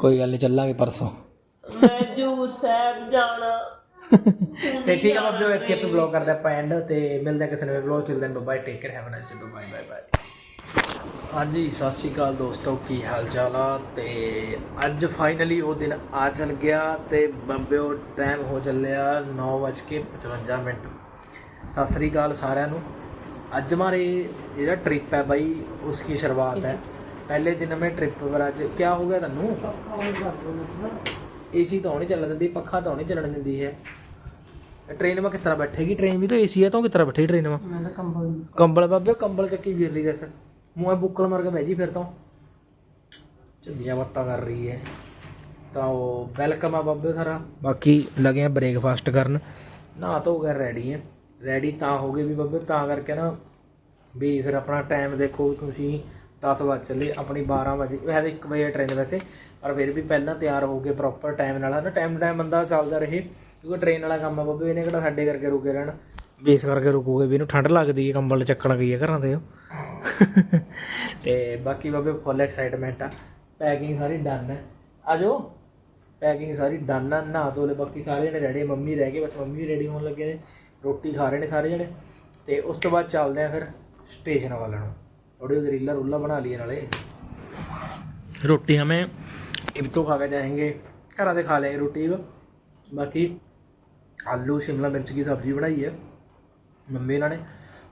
ਕੋਈ ਗੱਲ ਨਹੀਂ ਚੱਲਾਂਗੇ ਪਰਸੋਂ। ਮੈਂ ਜੂਰ ਸਾਹਿਬ ਜਾਣਾ। ਤੇ ਠੀਕ ਆ ਬਾਬਿਓ ਇੱਥੇ ਆਪਾਂ ਵਲੌਗ ਕਰਦੇ ਆਪਾਂ ਐਂਡ ਤੇ ਮਿਲਦੇ ਹਾਂ ਕਿਸੇ ਨਵੇਂ vlog chill then bye take care have a nice day bye bye bye ਹਾਂਜੀ ਸਤਿ ਸ਼੍ਰੀ ਅਕਾਲ ਦੋਸਤੋ ਕੀ ਹਾਲ ਚਾਲ ਆ? ਤੇ ਅੱਜ ਫਾਈਨਲੀ ਉਹ ਦਿਨ ਆ ਚੱਲ ਗਿਆ ਤੇ ਬੰਬਿਓ ਟਾਈਮ ਹੋ ਚੱਲਿਆ 9:55 ਮਿੰਟ। ਸਤਿ ਸ਼੍ਰੀ ਅਕਾਲ ਸਾਰਿਆਂ ਨੂੰ। ਅੱਜ ਹਮਾਰੇ ਜਿਹੜਾ ਟ੍ਰਿਪ ਹੈ ਬਾਈ ਉਸ ਦੀ ਸ਼ੁਰੂਆਤ ਹੈ? ਪਹਿਲੇ ਦਿਨ ਮੈਂ ਟ੍ਰਿਪ ਪਰ ਅੱਜ ਕੀ ਹੋ ਗਿਆ ਤੁਹਾਨੂੰ ਏਸੀ ਤਾਂ। ਨਹੀਂ ਚੱਲਣ ਦਿੰਦੀ ਪੱਖਾ ਤਾਂ ਨਹੀਂ ਚੱਲਣ ਦਿੰਦੀ ਹੈ ਟ੍ਰੇਨ ਮੈਂ ਕਿਸ ਤਰ੍ਹਾਂ ਬੈਠੇਗੀ? ਟ੍ਰੇਨ ਵੀ ਤਾਂ ਏਸੀ ਹੈ ਤਾਂ ਉਹ ਕਿਸ ਤਰ੍ਹਾਂ ਬੈਠੇਗੀ ਟ੍ਰੇਨ ਮੈਂ? ਮੈਂ ਤਾਂ ਕੰਬਲ ਕੰਬਲ ਬਾਬੇ ਕੰਬਲ ਚੱਕੀ ਵੀਰ ਲਈ ਜੈਸੇ ਮੂੰਹ ਬੁੱਕਲ ਮਾਰ ਕੇ ਬਹਿ ਜੀ ਫਿਰ ਤੋਂ। ਚੰਦੀਆਂ ਬੱਤਾਂ ਕਰ ਰਹੀ ਹੈ ਤਾਂ ਉਹ ਵੈਲਕਮ ਆ ਬਾਬੇ ਸਾਰਾ ਬਾਕੀ ਲਗੇ ਆ ਬ੍ਰੇਕਫਾਸਟ ਕਰਨ। ਨਹਾ ਧੋ ਕੇ ਰੈਡੀ ਹੈ ਰੈਡੀ ਤਾਂ ਹੋ ਗਏ ਵੀ ਬਾਬੇ ਤਾਂ ਕਰਕੇ ਨਾ ਵੀ ਫਿਰ ਆਪਣਾ ਟਾਈਮ ਦੇਖੋ ਤੁਸੀਂ 10 ਵਜੇ ਚੱਲੇ, ਆਪਣੀ 12 ਵਜੇ ਵੈਸੇ 1 ਵਜੇ ਟ੍ਰੇਨ ਵੈਸੇ, ਪਰ ਫਿਰ ਵੀ ਪਹਿਲਾਂ ਤਿਆਰ ਹੋ ਕੇ ਪ੍ਰੋਪਰ ਟਾਈਮ ਨਾਲ, ਹਨਾ ਟਾਈਮ ਟਾਈਮ ਬੰਦਾ ਚੱਲਦਾ ਰਹੇ, ਕਿਉਂਕਿ ਟ੍ਰੇਨ ਵਾਲਾ ਕੰਮ ਆ ਬਾਬੇ, ਇਹਨੇ ਕਿਹੜਾ ਸਾਡੇ ਕਰਕੇ ਰੁਕੇ ਰਹਿਣ। ਬੇਸ ਕਰਕੇ ਰੁਕੂਗੇ, ਵੀ ਇਹਨੂੰ ਠੰਡ ਲੱਗਦੀ ਹੈ, ਕੰਬਲ ਚੱਕਣ ਗਈ ਹੈ ਘਰਾਂ ਦੇ ਉਹ। ਤੇ ਬਾਕੀ ਬਾਬੇ ਫੁੱਲ ਐਕਸਾਈਟਮੈਂਟ ਆ। ਪੈਕਿੰਗ ਸਾਰੀ ਡਨ ਹੈ ਆਜੋ ਪੈਕਿੰਗ ਸਾਰੀ ਡਨ ਆ, ਨਹਾ ਧੋ ਲੈ ਬਾਕੀ ਸਾਰੇ ਜਣੇ ਰੈਡੀ ਮੰਮੀ ਰਹਿ ਗਏ, ਬਸ ਮੰਮੀ ਰੈਡੀ ਹੋਣ ਲੱਗੇ ਨੇ। ਰੋਟੀ ਖਾ ਰਹੇ ਨੇ ਸਾਰੇ ਜਣੇ। ਤੇ ਉਸ ਤੋਂ ਬਾਅਦ ਚੱਲਦੇ ਆ ਫਿਰ ਸਟੇਸ਼ਨ ਵੱਲ ਨੂੰ। ਥੋੜੀ ਜਿਹੀ ਰੀਲਾ ਰੁੱਲਾ ਬਣਾ ਲਈਏ ਨਾਲੇ रोटी हमें इब तो खा के जाएंगे घर आते खा लेंगे रोटी अब बाकी ਆਲੂ ਸ਼ਿਮਲਾ ਮਿਰਚ ਦੀ ਸਬਜ਼ੀ ਬਣਾਈ ਹੈ ਮੰਮੀ ਇਹਨਾਂ ਨੇ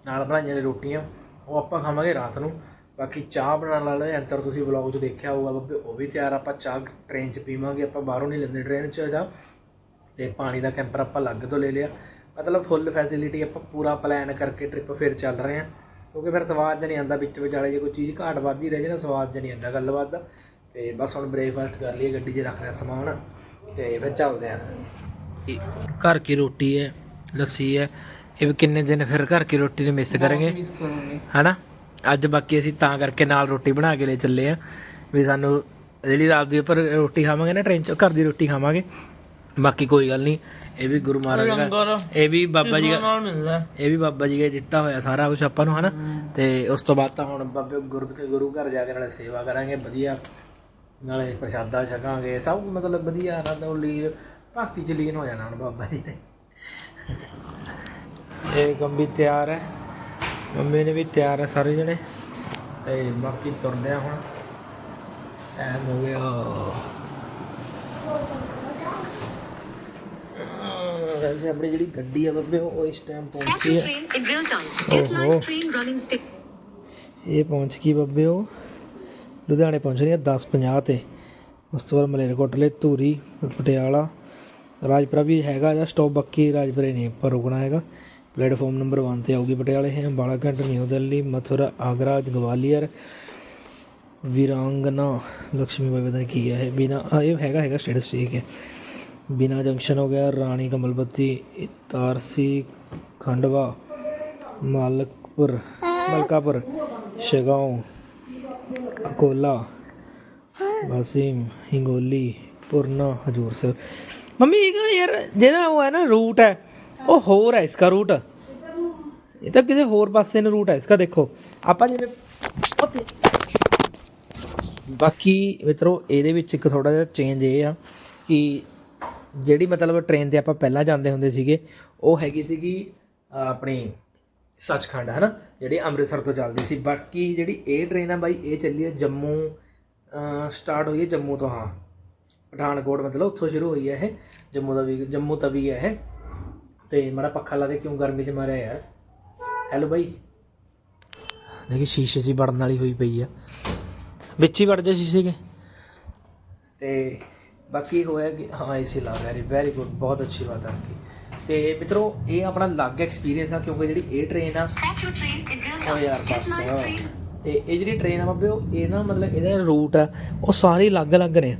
ਨਾਲ ਬਣਾਈਆਂ ਨੇ ਰੋਟੀਆਂ ਉਹ ਆਪਾਂ ਖਾਵਾਂਗੇ ਰਾਤ ਨੂੰ ਬਾਕੀ ਚਾਹ ਬਣਾਉਣ ਵਾਲਾ ਅੰਤਰ ਤੁਸੀਂ ਵਲੌਗ 'ਚ ਦੇਖਿਆ ਹੋਊਗਾ ਬੱਬੇ ਉਹ ਵੀ ਤਿਆਰ ਆਪਾਂ ਚਾਹ ਟ੍ਰੇਨ 'ਚ ਪੀਵਾਂਗੇ ਆਪਾਂ ਬਾਹਰੋਂ ਨਹੀਂ ਲੈਂਦੇ ਟ੍ਰੇਨ 'ਚ ਜਾ ਤੇ ਪਾਣੀ ਦਾ ਕੈਂਪਰ ਆਪਾਂ ਅਲੱਗ ਤੋਂ ਲੈ ਲਿਆ ਮਤਲਬ ਫੁੱਲ ਫੈਸਿਲਿਟੀ ਆਪਾਂ ਪੂਰਾ ਪਲਾਨ ਕਰਕੇ ਟ੍ਰਿਪ ਫਿਰ ਚੱਲ ਰਹੇ ਹਾਂ ਕਿਉਂਕਿ ਫਿਰ ਸਵਾਦ ਜਿਹਾ ਨਹੀਂ ਆਉਂਦਾ ਵਿੱਚ ਵਿਚਾਲੇ ਜੇ ਕੋਈ ਚੀਜ਼ ਘਾਟ ਵੱਧਦੀ ਰਹੇ ਜੇ ਨਾ ਸਵਾਦ ਜਿਹਾ ਨਹੀਂ ਆਉਂਦਾ ਗੱਲਬਾਤ ਦਾ ਤੇ ਬਸ ਹੁਣ ਬ੍ਰੇਕਫਾਸਟ ਕਰ ਲਈਏ ਗੱਡੀ 'ਚ ਰੱਖਦੇ ਹਾਂ ਸਮਾਨ ਤੇ ਫਿਰ ਚੱਲਦੇ ਆਂ ਘਰ ਕੀ ਰੋਟੀ ਹੈ ਲੱਸੀ ਹੈ ਇਹ ਵੀ ਕਿੰਨੇ ਦਿਨ ਫਿਰ ਘਰ ਕੀ ਰੋਟੀ ਨੂੰ ਮਿਸ ਕਰਾਂਗੇ ਮਿਸ ਕਰੂੰਗੀ ਹਨਾ? ਅੱਜ ਬਾਕੀ ਅਸੀਂ ਤਾਂ ਕਰਕੇ ਨਾਲ ਰੋਟੀ ਬਣਾ ਕੇ ਲੈ ਚੱਲੇ ਆ ਵੀ ਸਾਨੂੰ ਜਿਹੜੀ ਰਾਤ ਦੀ ਉੱਪਰ ਰੋਟੀ ਖਾਵਾਂਗੇ ਨਾ ਟ੍ਰੇਨ 'ਚ ਘਰ ਦੀ ਰੋਟੀ ਖਾਵਾਂਗੇ। ਬਾਕੀ ਕੋਈ ਗੱਲ ਨਹੀਂ ਇਹ ਵੀ ਗੁਰੂ ਮਹਾਰਾਜ ਦਾ ਇਹ ਵੀ ਬਾਬਾ ਜੀ ਦਾ ਇਹ ਵੀ ਬਾਬਾ ਜੀ ਦਾ ਦਿੱਤਾ ਹੋਇਆ ਸਾਰਾ ਕੁਝ ਆਪਾਂ ਨੂੰ ਹਨਾ? ਤੇ ਉਸ ਤੋਂ ਬਾਅਦ ਤਾਂ ਹੁਣ ਬਾਬੇ ਗੁਰੂ ਗੁਰੂ ਘਰ ਜਾ ਕੇ ਨਾਲੇ ਸੇਵਾ ਕਰਾਂਗੇ ਵਧੀਆ। ਨਾਲੇ ਪ੍ਰਸ਼ਾਦਾ ਛਕਾਂਗੇ ਸਭ ਮਤਲਬ ਵਧੀਆ ਆਨੰਦ ਉਹ ਲੀਨ ਭਗਤੀ ਚ ਲੀਨ ਹੋ ਜਾਣਾ ਹੁਣ ਬਾਬਾ ਜੀ ਨੇ। ਇਹ ਗੰਭੀ ਤਿਆਰ ਹੈ। ਮੰਮੀ ਨੇ ਵੀ ਤਿਆਰ ਹੈ ਸਾਰੇ ਜਣੇ। ਤੇ ਬਾਕੀ ਤੁਰਦੇ ਆ ਹੁਣ। ਟਾਈਮ ਹੋ ਗਿਆ। ਵੈਸੇ ਆਪਣੀ ਜਿਹੜੀ ਗੱਡੀ ਆ ਬੱਬੇ ਉਹ ਇਸ ਟਾਈਮ ਪਹੁੰਚੀ ਹੈ. ਇਹ ਪਹੁੰਚ ਗਈ ਬੱਬੇ ਉਹ। ਲੁਧਿਆਣੇ ਪਹੁੰਚ ਰਹੀ ਹੈ 10:50 ਤੇ। ਉਸ ਤੋਂ ਬਾਅਦ ਮਲੇਰਕੋਟਲੇ ਧੂਰੀ ਪਟਿਆਲਾ। ਰਾਜਪੁਰਾ ਵੀ ਹੈਗਾ ਜਾਂ ਸਟਾਪ ਬਾਕੀ ਰਾਜਪੁਰੇ ਨਹੀਂ ਪਰ ਰੁਕਣਾ ਹੈਗਾ। ਪਲੇਟਫਾਰਮ ਨੰਬਰ 1 ਤੇ ਆਊਗੀ ਪਟਿਆਲੇ ਹੈ ਬਾਲਾਘਾਟ ਨਿਊ ਦਿੱਲੀ ਮਥੁਰਾ ਆਗਰਾ ਗਵਾਲੀਅਰ ਵੀਰਾਂਗਨਾ ਲక్ష్ਮੀ ਬਾਈ ਪਤਾ ਕੀ ਹੈ ਬਿਨਾ ਇਹ ਹੈਗਾ ਹੈਗਾ ਸਟੇਟਸ ਠੀਕ ਹੈ। ਬਿਨਾ ਜੰਕਸ਼ਨ ਹੋ ਗਿਆ, ਰਾਣੀ ਕਮਲਪਤੀ ਇਤਾਰਸੀ, ਖੰਡਵਾ, ਮਾਲਕਪੁਰ, ਮਲਕਾਪੁਰ ਸ਼ਗਾਉਂ ਅਕੋਲਾ, ਵਾਸਿਮ, ਹਿੰਗੋਲੀ, ਪੁਰਨਾ, ਹਜੂਰ ਸਾਹਿਬ। ਮੰਮੀ, ਇਹ ਯਾਰ, ਜਿਹੜਾ ਉਹ ਹੈ ਨਾ ਰੂਟ ਹੈ, ਉਹ ਹੋਰ ਹੈ ਇਸਕਾ ਰੂਟ ਇਹ ਤਾਂ ਕਿਸੇ ਹੋਰ ਪਾਸੇ ਨੂੰ ਰੂਟ ਹੈ ਇਸਕਾ, ਦੇਖੋ। ਆਪਾਂ ਜਿਵੇਂ ਉੱਥੇ ਬਾਕੀ ਮਿੱਤਰੋ, ਇਹਦੇ ਵਿੱਚ ਇੱਕ ਥੋੜਾ ਜਿਹਾ ਚੇਂਜ ਇਹ ਆ ਕਿ ਜਿਹੜੀ ਮਤਲਬ ਟ੍ਰੇਨ ਤੇ ਆਪਾਂ ਪਹਿਲਾਂ ਜਾਂਦੇ ਹੁੰਦੇ ਸੀਗੇ, ਉਹ ਹੈਗੀ ਸੀਗੀ ਆਪਣੀ ਸੱਚਖੰਡ ਹੈ ਨਾ ਜਿਹੜੀ ਅੰਮ੍ਰਿਤਸਰ ਤੋਂ ਚੱਲਦੀ ਸੀ। ਬਾਕੀ ਜਿਹੜੀ ਇਹ ਟ੍ਰੇਨ ਆ ਬਾਈ, ਇਹ ਚੱਲੀ ਹੈ ਜੰਮੂ ਸਟਾਰਟ ਹੋਈ ਹੈ ਜੰਮੂ ਤੋਂ, ਹਾਂ। ਪਠਾਨਕੋਟ ਮਤਲਬ ਉੱਥੋਂ ਸ਼ੁਰੂ ਹੋਈ ਹੈ ਇਹ, ਜੰਮੂ ਦਾ ਵੀ, ਜੰਮੂ ਤਵੀ ਹੈ ਇਹ। ਤੇ ਮੇਰਾ ਪੱਖਾ ਲਾ ਦੇ ਕਿਉਂ ਗਰਮੀ 'ਚ ਮਾਰਿਆ ਯਾਰ। ਹੈਲੋ ਬਾਈ। ਦੇਖੀ, ਸ਼ੀਸ਼ੇ 'ਚ ਵੜਨ ਵਾਲੀ ਹੋਈ ਪਈ ਆ। ਵਿੱਚ ਹੀ ਵੜ ਜਾ ਸ਼ੀਸ਼ੇ ਕੇ। ਤੇ ਬਾਕੀ ਹੋਇਆ ਕਿ ਹਾਂ ਇਸੇ ਲੱਗ ਹੈ ਵੈਰੀ ਗੁੱਡ ਬਹੁਤ ਅੱਛੀ ਬਾਤ ਹੈ ਆਪਕੀ। ਤੇ ਮਿੱਤਰੋ ਇਹ ਆਪਣਾ ਲੱਗ ਐਕਸਪੀਰੀਅੰਸ ਆ ਕਿਉਂਕਿ ਜਿਹੜੀ ਇਹ ਟ੍ਰੇਨ ਆ ਉਹ ਯਾਰ ਬਸ। ਤੇ ਇਹ ਜਿਹੜੀ ਟ੍ਰੇਨ ਆ ਬਾਬੇ ਉਹ ਇਹ ਨਾ ਮਤਲਬ ਇਹਦਾ ਰੂਟ ਆ ਉਹ ਸਾਰੇ ਅਲੱਗ-ਅਲੱਗ ਨੇ।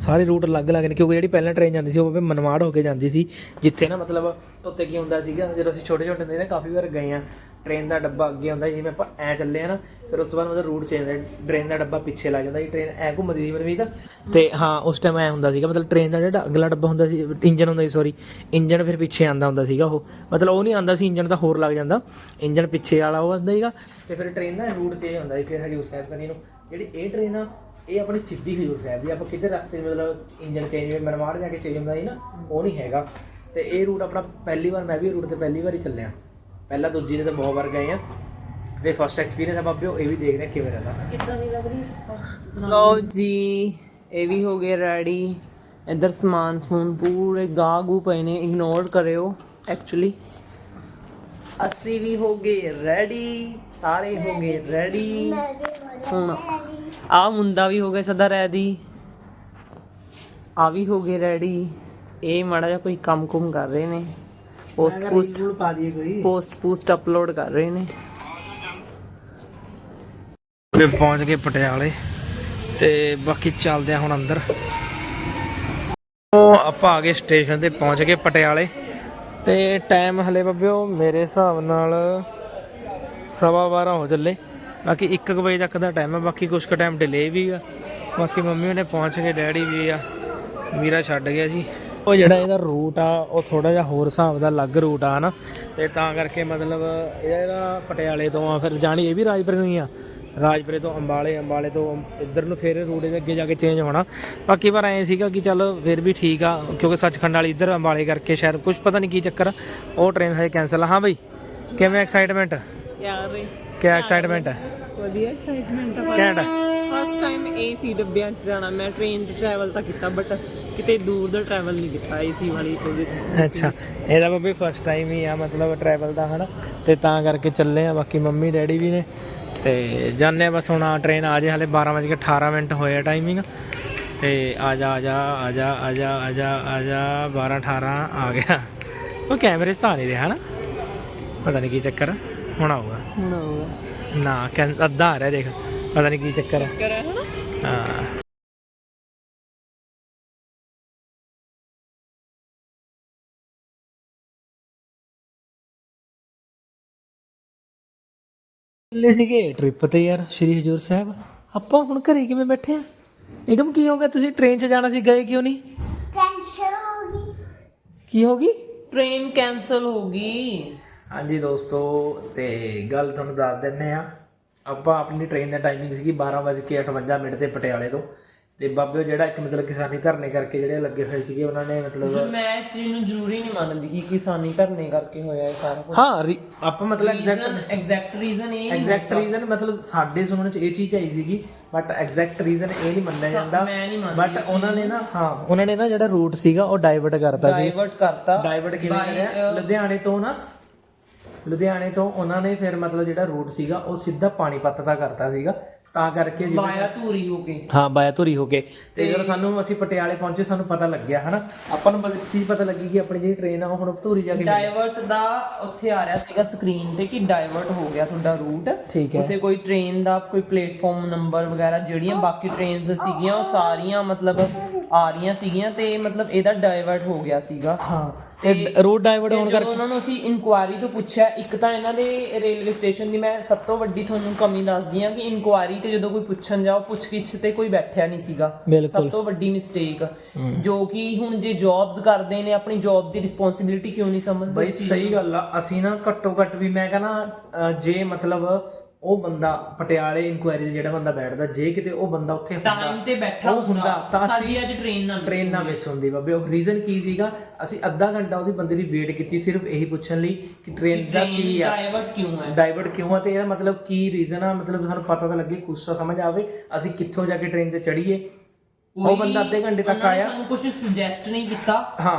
ਸਾਰੇ ਰੂਟ ਅਲੱਗ-ਅਲੱਗ ਨੇ ਕਿਉਂਕਿ ਜਿਹੜੀ ਪਹਿਲਾਂ ਟ੍ਰੇਨ ਜਾਂਦੀ ਸੀ ਉਹ ਬਾਬੇ ਮਨਵਾੜ ਹੋ ਕੇ ਜਾਂਦੀ ਸੀ। ਜਿੱਥੇ ਨਾ ਮਤਲਬ ਉੱਤੇ ਕੀ ਹੁੰਦਾ ਸੀਗਾ ਜਦੋਂ ਅਸੀਂ ਛੋਟੇ-ਛੋਟੇ ਹੁੰਦੇ ਨੇ ਕਾਫੀ ਵਾਰ ਗਏ ਆ ਟ੍ਰੇਨ ਦਾ ਡੱਬਾ ਅੱਗੇ ਹੁੰਦਾ ਸੀ, ਜਿਵੇਂ ਆਪਾਂ ਐ ਚੱਲੇ ਆ ਨਾ ਫਿਰ ਉਸ ਤੋਂ ਬਾਅਦ ਮਤਲਬ ਰੂਟ ਚੇਂਜ ਟ੍ਰੇਨ ਦਾ ਡੱਬਾ ਪਿੱਛੇ ਲੱਗ ਜਾਂਦਾ ਜੀ ਟ੍ਰੇਨ ਐ ਘੁੰਮਦੀ ਸੀ ਮਨਵੀਰ ਤੇ ਹਾਂ ਉਸ ਟਾਈਮ ਐ ਹੁੰਦਾ ਸੀਗਾ ਮਤਲਬ ਟ੍ਰੇਨ ਦਾ ਜਿਹੜਾ ਅਗਲਾ ਡੱਬਾ ਹੁੰਦਾ ਸੀ ਇੰਜਨ ਹੁੰਦਾ ਸੀ ਸੌਰੀ ਇੰਜਨ ਫਿਰ ਪਿੱਛੇ ਆਂਦਾ ਹੁੰਦਾ ਸੀਗਾ ਉਹ। ਮਤਲਬ ਉਹ ਨਹੀਂ ਆਂਦਾ ਸੀ ਇੰਜਨ ਤਾਂ ਹੋਰ ਲੱਗ ਜਾਂਦਾ। ਇੰਜਨ ਪਿੱਛੇ ਵਾਲਾ ਉਹ ਆਂਦਾ ਸੀਗਾ ਤੇ ਫਿਰ ਟ੍ਰੇਨ ਦਾ ਰੂਟ ਚੇਂਜ ਹੁੰਦਾ ਸੀ ਫਿਰ ਹਜੂਰ ਸਾਹਿਬ ਕਨੀ ਨੂੰ। ਜਿਹੜੀ ਇਹ ਟ੍ਰੇਨ ਆ ਇਹ ਆਪਣੀ ਸਿੱਧੀ ਹਜੂਰ ਸਾਹਿਬ ਦੀ ਆਪਾਂ ਕਿਤੇ ਰਸਤੇ ਮਤਲਬ ਇੰਜਨ ਚੇਂਜ ਮਰਮਾੜ ਜਾ ਕੇ ਚੇਂਜ ਹੁੰਦਾ ਸੀ ਨਾ ਉਹ ਨਹੀਂ ਹੈਗਾ। ਤੇ ਇਹ ਰੂਟ ਆਪਣਾ ਪਹਿਲੀ ਵਾਰ ਮੈਂ ਵੀ ਰੂਟ ਤੇ ਪਹਿਲੀ ਵਾਰ ਹੀ ਚੱਲਿਆ। ਪਹਿਲਾਂ ਦੂਜੀ ਨੇ ਤਾਂ ਬਹੁਤ ਵਾਰ ਗਏ ਆ। ਤੇ ਫਸਟ ਐਕਸਪੀਰੀਅੰਸ ਆ ਬਾਬਿਓ ਇਹ ਵੀ ਦੇਖਦੇ ਆ ਕਿਵੇਂ ਰਹਿੰਦਾ। ਕਿੱਦਾਂ ਦੀ ਲੱਗ ਰਹੀ? ਲਓ ਜੀ ਇਹ ਵੀ ਹੋ ਗਏ ਰੈਡੀ ਇੱਧਰ ਸਮਾਨ ਸਮੂਨ ਪੂਰੇ ਗਾਗੂ ਪਏ ਨੇ ਇਗਨੋਰ ਕਰਿਓ ਐਕਚੁਅਲੀ ਅਸੀਂ ਵੀ ਹੋ ਗਏ ਰੈਡੀ ਸਾਰੇ ਹੋ ਗਏ ਰੈਡੀ ਹੁਣ ਆ ਮੁੰਡਾ ਵੀ ਹੋ ਗਿਆ ਸਦਾ ਰੈਡੀ ਆ ਵੀ ਹੋ ਗਏ ਰੈਡੀ ਇਹ ਮਾੜਾ ਜਿਹਾ ਕੋਈ ਕੰਮ ਕੁਮ ਕਰ ਰਹੇ ਨੇ। ਪੋਸਟ ਪੋਸਟ ਰੂਲ ਪਾ ਦਈਏ ਕੋਈ। ਪੋਸਟ ਪੋਸਟ ਅਪਲੋਡ ਕਰ ਰਹੇ ਨੇ। ਤੇ ਪਹੁੰਚ ਗਏ ਪਟਿਆਲੇ ਤੇ ਬਾਕੀ ਚੱਲਦੇ ਆ ਹੁਣ ਅੰਦਰ। ਉਹ ਆਪਾਂ ਆ ਗਏ ਸਟੇਸ਼ਨ ਤੇ ਪਹੁੰਚ ਗਏ ਪਟਿਆਲੇ ਤੇ ਟਾਈਮ ਹਲੇ ਬੱਬਿਓ ਮੇਰੇ ਹਿਸਾਬ ਨਾਲ ਸਵਾ ਬਾਰਾਂ ਹੋ ਚੱਲੇ। ਬਾਕੀ 1 ਵਜੇ ਤੱਕ ਦਾ ਟਾਈਮ ਹੈ ਬਾਕੀ ਕੁਝ ਕੁ ਟਾਈਮ ਡਿਲੇ ਵੀ ਆ। ਬਾਕੀ ਮੰਮੀ ਉਹਨੇ ਪਹੁੰਚ ਗਏ ਡੈਡੀ ਵੀ ਆ। ਵੀਰਾ ਛੱਡ ਗਿਆ ਜੀ। ਉਹ ਜਿਹੜਾ ਇਹਦਾ ਰੂਟ ਆ ਉਹ ਥੋੜਾ ਜਿਹਾ ਹੋਰ ਹਿਸਾਬ ਦਾ ਅਲੱਗ ਰੂਟ ਆ ਨਾ ਤੇ ਤਾਂ ਕਰਕੇ ਮਤਲਬ ਇਹਦਾ ਪਟਿਆਲੇ ਤੋਂ ਆ ਫਿਰ ਜਾਣੀ ਇਹ ਵੀ ਰਾਜਪੁਰੇ ਨੂੰ ਹੀ ਆ। ਰਾਜਪੁਰੇ ਤੋਂ ਅੰਬਾਲੇ ਅੰਬਾਲੇ ਤੋਂ ਇੱਧਰ ਨੂੰ ਫਿਰ ਰੂਟ ਇਹਦੇ ਅੱਗੇ ਜਾ ਕੇ ਚੇਂਜ ਹੋਣਾ। ਬਾਕੀ ਪਰ ਐਂ ਸੀਗਾ ਕਿ ਚੱਲ ਫਿਰ ਵੀ ਠੀਕ ਆ ਕਿਉਂਕਿ ਸੱਚਖੰਡ ਵਾਲੀ ਇੱਧਰ ਅੰਬਾਲੇ ਕਰਕੇ ਸ਼ਾਇਦ ਕੁਝ ਪਤਾ ਨਹੀਂ ਕੀ ਚੱਕਰ ਉਹ ਟ੍ਰੇਨ ਹਜੇ ਕੈਨਸਲ ਆ। ਹਾਂ ਬਈ ਕਿਵੇਂ ਐਕਸਾਈਟਮੈਂਟ ਯਾਰ ਕਿਆ ਐਕਸਾਈਟਮੈਂਟ ਹੈ ਵਧੀਆ ਐਕਸਾਈਟਮੈਂਟ ਆ। ਘੈਂਟ ਫਸਟ ਟਾਈਮ ਏਸੀ ਡੱਬਿਆਂ 'ਚ ਜਾਣਾ ਮੈਂ ਟ੍ਰੇਨ 'ਚ ਟਰੈਵਲ ਤਾਂ ਕੀਤਾ ਬਟ ਕਿਤੇ ਦੂਰ ਦਾ ਟਰੈਵਲ ਨਹੀਂ ਕੀਤਾ ਏਸੀ ਵਾਲੀ ਉਹਦੇ 'ਚ ਅੱਛਾ ਇਹਦਾ ਬੱਬੀ ਫਸਟ ਟਾਈਮ ਹੀ ਆ ਮਤਲਬ ਟਰੈਵਲ ਦਾ ਹਨਾ? ਤੇ ਤਾਂ ਕਰਕੇ ਚੱਲੇ ਆ ਬਾਕੀ ਮੰਮੀ ਡੈਡੀ ਵੀ ਨੇ। ਤੇ ਜਾਣੇ ਆ ਬਸ ਹੁਣ ਆ ਟ੍ਰੇਨ ਆ ਜੇ ਹਲੇ 12:18 ਮਿੰਟ ਹੋਏ ਆ ਟਾਈਮਿੰਗ ਤੇ ਆ ਜਾ ਆ ਜਾ ਆ ਜਾ ਆ ਜਾ ਆ ਜਾ ਆ ਜਾ 12:18 ਆ ਗਿਆ। ਉਹ ਕੈਮਰੇ ਤਾਂ ਨਹੀਂ ਰਿਹਾ ਹਨਾ? ਪਤਾ ਨਹੀਂ ਕੀ ਚੱਕਰ ਹੁਣ ਆਊਗਾ। ਹੁਣ ਹੋਊਗਾ ਨਾ ਅੱਧਾ ਆ ਰਿਹਾ ਦੇਖ। ਪਤਾ ਨਹੀਂ ਕੀ ਚੱਕਰ ਹਨਾ? ਹਾਂ। ਲੈ ਸੀਗੇ। ਟ੍ਰਿਪ ਤੇ ਯਾਰ ਸ਼੍ਰੀ ਹਜੂਰ ਸਾਹਿਬ। ਆਪਾਂ ਹੁਣ ਘਰੇ ਕਿਵੇਂ ਬੈਠੇ ਆ? ਇੱਕਦਮ ਕੀ ਹੋ ਗਿਆ? ਤੁਸੀਂ ਟ੍ਰੇਨ 'ਚ ਜਾਣਾ ਸੀ ਗਏ ਕਿਉਂ ਨਹੀਂ? ਕੈਂਸਲ ਹੋ ਗਈ। ਕੀ ਹੋ ਗਈ? ਟ੍ਰੇਨ ਕੈਨਸਲ ਹੋ ਗਈ। ਹਾਂਜੀ ਦੋਸਤੋ ਤੇ ਗੱਲ ਤੁਹਾਨੂੰ ਦੱਸ ਦਿੰਨੇ ਆ ਆਪਾਂ ਆਪਣੀ ਟ੍ਰੇਨ ਦਾ ਟਾਈਮਿੰਗ ਸੀਗੀ 12:58 ਮਿੰਟ ਤੇ ਪਟਿਆਲੇ ਤੋਂ। ਤੇ ਬਾਬਿਓ ਜਿਹੜਾ ਇੱਕ ਮਤਲਬ ਕਿਸਾਨੀ ਧਰਨੇ ਕਰਕੇ ਜਿਹੜੇ ਲੱਗੇ ਹੋਏ ਸੀਗੇ ਉਹਨਾਂ ਨੇ ਮਤਲਬ ਮੈਂ ਇਸ ਚੀਜ਼ ਨੂੰ ਜ਼ਰੂਰੀ ਨਹੀਂ ਮੰਨਦੀ ਕਿ ਕਿਸਾਨੀ ਧਰਨੇ ਕਰਕੇ ਹੋਇਆ ਇਹ ਸਾਰਾ ਕੁਝ ਹਾਂ ਰੀ- ਆਪਾਂ ਮਤਲਬ ਐਗਜ਼ੈਕਟ ਐਗਜ਼ੈਕਟ ਰੀਜ਼ਨ ਇਹ ਨਹੀਂ ਐਗਜ਼ੈਕਟ ਰੀਜ਼ਨ ਮਤਲਬ ਸਾਡੇ ਸੁਣਨ ਚ ਇਹ ਚੀਜ਼ ਆਈ ਸੀਗੀ ਬਟ ਐਗਜ਼ੈਕਟ ਰੀਜ਼ਨ ਇਹ ਨਹੀਂ ਮੰਨਿਆ ਜਾਂਦਾ। ਮੈਂ ਨਹੀਂ ਮੰਨਦੀ ਬਟ ਉਹਨਾਂ ਨੇ ਨਾ। ਹਾਂ। ਉਹਨਾਂ ਨੇ ਨਾ ਜਿਹੜਾ ਰੂਟ ਸੀਗਾ ਉਹ ਡਾਈਵਰਟ ਕਰਤਾ ਸੀ। ਡਾਈਵਰਟ ਕਰਤਾ। ਡਾਈਵਰਟ ਕਿਵੇਂ ਕਰਿਆ? ਲੁਧਿਆਣੇ ਤੋਂ ਨਾ ਲੁਧਿਆਣੇ ਤੋਂ ਉਹਨਾਂ ਨੇ ਫਿਰ ਮਤਲਬ ਜਿਹੜਾ ਰੂਟ ਸੀਗਾ ਉਹ ਸਿੱਧਾ ਪਾਣੀਪਤ ਦਾ ਕਰਤਾ ਸੀਗਾ। ਤਾਂ ਕਰਕੇ ਜਿਵੇਂ ਵਾਇਆ ਧੂਰੀ ਹੋ ਕੇ। ਹਾਂ ਬਾਇਆ ਧੁਰੀ ਹੋ ਕੇ। ਤੇ ਜਦੋਂ ਸਾਨੂੰ ਅਸੀਂ ਪਟਿਆਲੇ ਪਹੁੰਚੇ ਸਾਨੂੰ ਪਤਾ ਲੱਗਿਆ ਹਨਾ? ਆਪਾਂ ਨੂੰ ਬਸ ਚੀਜ਼ ਪਤਾ ਲੱਗੀ ਕਿ ਆਪਣੀ ਜਿਹੜੀ ਟ੍ਰੇਨ ਆ ਉਹ ਹੁਣ ਧੂਰੀ ਜਾ ਕੇ ਮਿਲੀ। ਡਾਈਵਰਟ ਦਾ ਉੱਥੇ ਆ ਰਿਹਾ ਸੀਗਾ ਸਕਰੀਨ ਤੇ ਕਿ ਡਾਈਵਰਟ ਹੋ ਗਿਆ ਤੁਹਾਡਾ ਰੂਟ ਠੀਕ ਹੈ। ਉੱਥੇ ਕੋਈ ਟ੍ਰੇਨ ਦਾ ਕੋਈ ਪਲੇਟਫਾਰਮ ਨੰਬਰ ਵਗੈਰਾ ਜਿਹੜੀਆਂ ਬਾਕੀ ਟ੍ਰੇਨਸ ਸੀਗੀਆਂ ਉਹ ਸਾਰੀਆਂ ਮਤਲਬ ਆ ਰਹੀਆਂ ਸੀਗੀਆਂ ਤੇ ਮਤਲਬ ਇਹਦਾ ਡਾਈਵਰਟ ਹੋ ਗਿਆ ਸੀਗਾ। ਹਾਂ ਤੇ ਰੂਟ ਡਾਈਵਰਟ ਹੋਣ ਜਦੋਂ ਉਹਨਾਂ ਨੂੰ ਅਸੀਂ ਇਨਕੁਆਇਰੀ ਤੋਂ ਪੁੱਛਿਆ ਇੱਕ ਤਾਂ ਇਹਨਾਂ ਦੇ ਰੇਲਵੇ ਸਟੇਸ਼ਨ ਦੀ ਮੈਂ ਸਭ ਤੋਂ ਵੱਡੀ ਤੁਹਾਨੂੰ ਕਮੀ ਦੱਸਦੀ ਹਾਂ ਕਿ ਇਨਕੁਆਇਰੀ ਤੇ ਜਦੋਂ ਕੋਈ ਪੁੱਛਣ ਜਾਓ ਪੁੱਛਗਿੱਛ ਤੇ ਕੋਈ ਬੈਠਿਆ ਨਹੀਂ ਸੀਗਾ। ਸਭ ਤੋਂ ਵੱਡੀ ਮਿਸਟੇਕ ਜੋ ਕਿ ਹੁਣ ਜੇ ਜੌਬਸ ਕਰਦੇ ਨੇ ਆਪਣੀ ਜੌਬ ਦੀ ਰਿਸਪੌਂਸਿਬਿਲਟੀ ਕਿਉਂ ਨਹੀਂ ਸਮਝਦੇ ਬਈ ਸਹੀ ਗੱਲ ਆ ਅਸੀਂ ਨਾ ਘੱਟੋ ਘੱਟ ਵੀ ਮੈਂ ਕਹਿੰਦਾ ਜੇ ਮਤਲਬ ਉਹ ਬੰਦਾ ਪਟਿਆਲੇ ਇਨਕੁਆਇਰੀ ਤੇ ਜਿਹੜਾ ਬੰਦਾ ਬੈਠਦਾ ਜੇ ਕਿਤੇ ਉਹ ਬੰਦਾ ਉੱਥੇ ਹੁੰਦਾ ਟਾਈਮ ਤੇ ਬੈਠਾ ਉਹ ਹੁੰਦਾ ਤਾਂ ਸਾਡੀ ਅੱਜ ਟ੍ਰੇਨ ਨਾਲ ਟ੍ਰੇਨ ਨਾ ਮਿਸ ਹੁੰਦੀ ਬਾਬੇ। ਉਹ ਰੀਜ਼ਨ ਕੀ ਸੀਗਾ? ਅਸੀਂ ਅੱਧਾ ਘੰਟਾ ਉਹਦੀ ਬੰਦੇ ਦੀ ਵੇਟ ਕੀਤੀ ਸਿਰਫ ਇਹੀ ਪੁੱਛਣ ਲਈ ਕਿ ਟ੍ਰੇਨ ਦਾ ਕੀ ਆ। ਡਾਈਵਰਟ ਕਿਉਂ ਹੈ? ਡਾਈਵਰਟ ਕਿਉਂ ਆ? ਤੇ ਇਹਦਾ ਮਤਲਬ ਕੀ ਰੀਜ਼ਨ ਆ? ਮਤਲਬ ਸਾਨੂੰ ਪਤਾ ਤਾਂ ਲੱਗੇ ਕੁਛ ਤਾਂ ਸਮਝ ਆਵੇ ਅਸੀਂ ਕਿੱਥੋਂ ਜਾ ਕੇ ਟ੍ਰੇਨ ਤੇ ਚੜੀਏ ਉਹ ਬੰਦਾ ਅੱਧੇ ਘੰਟੇ ਤੱਕ ਆਇਆ। ਸਾਨੂੰ ਕੁਝ ਸੁਜੈਸਟ ਨਹੀਂ ਕੀਤਾ।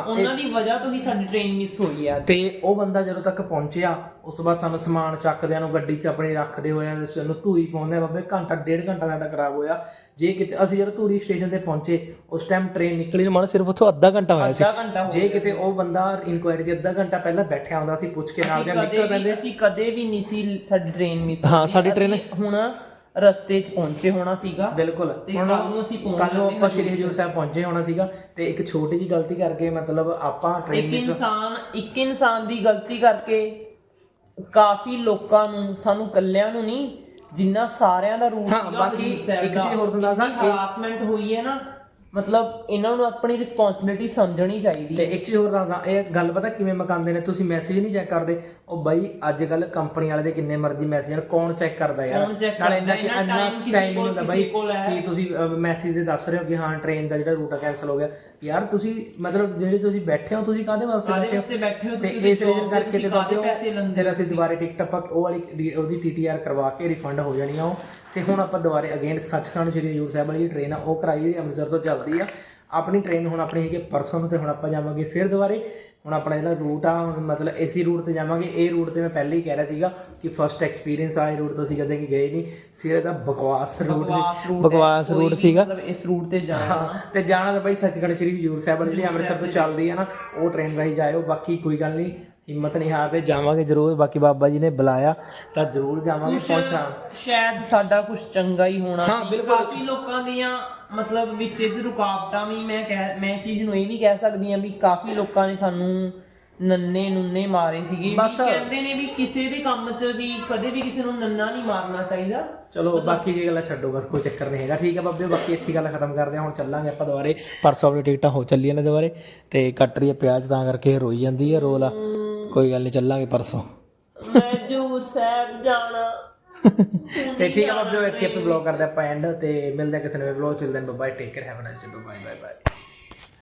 ਉਹਨਾਂ ਦੀ ਵਜ੍ਹਾ ਤੋਂ ਹੀ ਸਾਡੀ ਟ੍ਰੇਨ ਮਿਸ ਹੋਈ ਆ। ਤੇ ਉਹ ਬੰਦਾ ਜਦੋਂ ਤੱਕ ਪਹੁੰਚਿਆ ਉਸ ਤੋਂ ਬਾਅਦ ਸਾਨੂੰ ਸਮਾਨ ਚੱਕਦਿਆਂ ਨੂੰ ਗੱਡੀ 'ਚ ਆਪਣੀ ਰੱਖਦੇ ਹੋਇਆ ਸਾਨੂੰ ਧੂਰੀ ਪਾਉਂਦੇ ਬਾਬੇ ਘੰਟਾ ਡੇਢ ਘੰਟਾ ਸਾਡਾ ਖਰਾਬ ਹੋਇਆ। ਜੇ ਕਿਤੇ ਅਸੀਂ ਜਦੋਂ ਧੂਰੀ ਸਟੇਸ਼ਨ ਤੇ ਪਹੁੰਚੇ ਉਸ ਟਾਈਮ ਟ੍ਰੇਨ ਨਿਕਲੀ ਨੂੰ ਮਨ ਸਿਰਫ ਉੱਥੋਂ ਅੱਧਾ ਘੰਟਾ ਹੋਇਆ ਸੀ। ਜੇ ਕਿਤੇ ਉਹ ਬੰਦਾ ਇਨਕੁਆਇਰੀ ਤੇ ਅੱਧਾ ਘੰਟਾ ਪਹਿਲਾਂ ਬੈਠਿਆ ਹੁੰਦਾ ਸੀ ਪੁੱਛ ਕੇ ਨਾਲ ਦੇ ਨਿਕਲ ਪੈਂਦੇ। ਅਸੀਂ ਕਦੇ ਵੀ ਨਹੀਂ ਸੀ ਸਾਡੀ ਟ੍ਰੇਨ ਮਿਸ ਹਾਂ, ਸਾਡੀ train- ਹੁਣ ਰਸਤੇ 'ਚ ਪਹੁੰਚੇ ਹੋਣਾ ਸੀਗਾ। ਬਿਲਕੁਲ। ਤੇ ਕੱਲ ਨੂੰ ਅਸੀਂ ਪਹੁੰਚ ਕੱਲ ਨੂੰ ਜਾਂਦੇ ਆਪਾਂ ਸ਼੍ਰੀ ਹਜੂਰ ਸਾਹਿਬ ਪਹੁੰਚੇ ਹੋਣਾ ਸੀਗਾ ਤੇ ਇੱਕ ਛੋਟੀ ਜੀ ਗਲਤੀ ਕਰਕੇ ਮਤਲਬ ਆਪਾਂ ਟ੍ਰੇਨ ਇੱਕ ਵਿੱਚ ਇਨਸਾਨ ਇੱਕ ਇਨਸਾਨ ਦੀ ਗਲਤੀ ਕਰਕੇ ਕਾਫੀ ਲੋਕਾਂ ਨੂੰ ਸਾਨੂੰ ਕੱਲਿਆਂ ਨੂੰ ਨਹੀਂ ਜਿੰਨਾ ਸਾਰਿਆਂ ਦਾ ਰੂਟ ਹਾਂ, ਬਾਕੀ ਇੱਕ ਚੀਜ਼ ਹੋਰ ਤੁਹਾਨੂੰ ਦੱਸਾਂ, ਇਹ- ਹਰਾਸਮੈਂਟ ਹੋਈ ਹੈ ਨਾ। ਮਤਲਬ ਇਹਨਾਂ ਨੂੰ ਆਪਣੀ ਰਿਸਪੌਂਸਿਬਿਲਿਟੀ ਸਮਝਣੀ ਚਾਹੀਦੀ ਤੇ ਹੈ। ਇੱਕ ਚੀਜ਼ ਹੋਰ ਦੱਸਦਾ ਇਹ ਗੱਲ ਪਤਾ ਕਿਵੇਂ ਮਕਾਉਂਦੇ ਨੇ? ਤੁਸੀਂ ਮੈਸੇਜ ਨਹੀਂ ਚੈੱਕ ਕਰਦੇ। ਉਹ ਬਾਈ ਅੱਜ ਕੱਲ ਕੰਪਨੀ ਵਾਲੇ ਦੇ ਕਿੰਨੇ ਮਰਜ਼ੀ ਮੈਸੇਜ ਹਨ ਕੌਣ ਚੈੱਕ ਕਰਦਾ ਯਾਰ? ਕੌਣ check ਨਾਲੇ ਕਰਦਾ? ਇੰਨਾ ਇੰਨਾ ਇੰਨਾ time ਕਿਸੇ ਟਾਈਮ ਨਹੀਂ ਕੋਲ- ਹੁੰਦਾ ਕਿਸੇ ਬਾਈ ਕੋਲ ਹੈ। ਕਿ ਤੁਸੀਂ ਮੈਸੇਜ ਦੇ ਦੱਸ ਰਹੇ ਹੋ ਕਿ ਹਾਂ ਟ੍ਰੇਨ ਦਾ ਜਿਹੜਾ ਰੂਟ ਕੈਨਸਲ ਹੋ ਗਿਆ। ਯਾਰ ਤੁਸੀਂ ਮਤਲਬ ਜਿਹੜੇ ਤੁਸੀਂ ਬੈਠੇ ਹੋ ਤੁਸੀਂ ਕਾਹਦੇ ਵਾਸਤੇ ਕਾਹਦੇ ਬੈਠੇ ਵਾਸਤੇ ਬੈਠੇ ਹੋ? ਤੇ ਤੁਸੀਂ ਇਸ job ਰੀਜ਼ਨ ਤੇ ਕਰਕੇ ਤੁਸੀਂ ਕਾਹਦੇ ਪੈਸੇ ਲੈਂਦੇ ਫਿਰ ਅਸੀਂ ਦੁਬਾਰੇ ਟਿਕਟ ਆਪਾਂ ਉਹ ਵਾਲੀ ਡੀ- ਉਹਦੀ ਟੀਟੀਆਰ ਕਰਵਾ ਕੇ ਰਿਫੰਡ ਹੋ ਜਾਣੀ ਆ ਉਹ। ਤੇ ਹੁਣ ਆਪਾਂ ਦੁਬਾਰੇ ਅਗੇਨ ਸੱਚਖੰਡ ਸ਼੍ਰੀ ਹਜੂਰ ਸਾਹਿਬ ਵਾਲੀ ਟ੍ਰੇਨ ਆ ਉਹ ਕਰਾਈ ਹੈ ਅੰਮ੍ਰਿਤਸਰ ਤੋਂ ਚੱਲਦੀ ਆ। ਆਪਣੀ ਟ੍ਰੇਨ ਹੁਣ ਆਪਣੀ ਹੈਗੀ ਪਰਸੋਂ ਨੂੰ ਤੇ ਹੁਣ ਆਪਾਂ ਜਾਵਾਂਗੇ ਫਿਰ ਦੁਬਾਰੇ। ਹੁਣ ਆਪਣਾ ਜਿਹੜਾ ਰੂਟ ਆ ਹੁਣ ਮਤਲਬ ਏਸੀ ਰੂਟ ਤੇ ਜਾਵਾਂਗੇ। ਇਹ ਰੂਟ ਤੇ ਮੈਂ ਪਹਿਲੇ ਹੀ ਕਹਿ ਰਿਹਾ ਸੀਗਾ ਕਿ ਫਸਟ ਐਕਸਪੀਰੀਅੰਸ ਆ ਇਹ ਰੂਟ ਤੋਂ ਅਸੀਂ ਕਦੇ ਵੀ ਗਏ ਨਹੀਂ। ਸਿਰੇ ਦਾ ਬਕਵਾਸ ਰੂਟ ਬਕਵਾਸ ਰੂਟ ਸੀਗਾ। ਮਤਲਬ ਇਸ ਰੂਟ ਤੇ ਜਾਣਾ। ਤੇ ਜਾਣਾ ਤਾਂ ਬਾਈ ਸੱਚਖੰਡ ਸ਼੍ਰੀ ਹਜੂਰ ਸਾਹਿਬ ਜਿਹੜੀ ਅੰਮ੍ਰਿਤਸਰ ਤੋਂ ਚੱਲਦੀ ਆ ਨਾ ਉਹ ਟ੍ਰੇਨ ਰਾਹੀਂ ਜਾਇਓ ਬਾਕੀ ਕੋਈ ਗੱਲ ਨਹੀਂ। ਹਿੰਮਤ ਨਹੀਂ ਹਾਰਦੇ ਜਾਵਾਂਗੇ ਜ਼ਰੂਰ। ਬਾਕੀ ਬਾਬਾ ਜੀ ਨੇ ਬੁਲਾਇਆ ਤਾਂ ਜ਼ਰੂਰ ਜਾਵਾਂਗੇ ਪਹੁੰਚਾਂ। ਸ਼ਾਇਦ ਸਾਡਾ ਕੁਝ ਚੰਗਾ ਹੀ ਹੋਣਾ ਹਾਂ, ਸੀ। ਬਿਲਕੁਲ। ਕਾਫੀ ਲੋਕਾਂ ਦੀਆਂ ਮਤਲਬ ਵਿੱਚ ਇਹ ਰੁਕਾਵਟਾਂ ਵੀ ਮੈਂ ਕਹਿ ਮੈਂ ਚੀਜ਼ ਨੂੰ ਇਹ ਵੀ ਕਹਿ ਸਕਦੀ ਹਾਂ ਵੀ ਕਾਫੀ ਲੋਕਾਂ ਨੇ ਸਾਨੂੰ ਨੰਨੇ ਨੁੰਨੇ ਮਾਰੇ ਸੀਗੇ। ਵੀ ਬਸ। ਕਹਿੰਦੇ ਨੇ ਵੀ ਕਿਸੇ ਦੇ ਕੰਮ 'ਚ ਵੀ ਕਦੇ ਵੀ ਕਿਸੇ ਨੂੰ ਨੰਨਾ ਨਹੀਂ ਮਾਰਨਾ ਚਾਹੀਦਾ। ਚਲੋ ਬਾਕੀ ਜੀ ਗੱਲਾਂ ਛੱਡੋ ਬਸ ਕੋਈ ਚੱਕਰ ਨਹੀਂ ਹੈਗਾ। ਠੀਕ ਹੈ ਬਾਬੇ ਬਾਕੀ ਇੱਥੇ ਗੱਲ ਖਤਮ ਕਰਦੇ ਹਾਂ। ਹੁਣ ਚੱਲਾਂਗੇ ਆਪਾਂ ਦੁਬਾਰੇ। ਪਰਸੋਂ ਆਪਣੀ ਟਿਕਟਾਂ ਹੋ ਚੱਲੀਆਂ ਨੇ ਦੁਬਾਰੇ। ਤੇ ਕੱਟ ਰਹੀ ਹੈ ਪਿਆਜ਼ ਤਾਂ ਕਰਕੇ ਰੋਈ ਜਾਂਦੀ ਹੈ ਰੋਲ। ਆ ਕੋਈ ਗੱਲ ਨਹੀਂ ਚੱਲਾਂਗੇ ਪਰਸੋਂ। ਮੈਂ ਜੂਰ ਸਾਹਿਬ ਜਾਣਾ। ਤੇ ਠੀਕ ਹੈ ਬਾਬੇ ਇੱਥੇ ਆਪਾਂ ਬਲੌਗ ਕਰਦੇ ਆਪਾਂ ਐਂਡ ਤੇ ਮਿਲਦੇ ਹਾਂ ਕਿਸੇ ਨਵੇਂ blog children bye take care have a nice day bye bye bye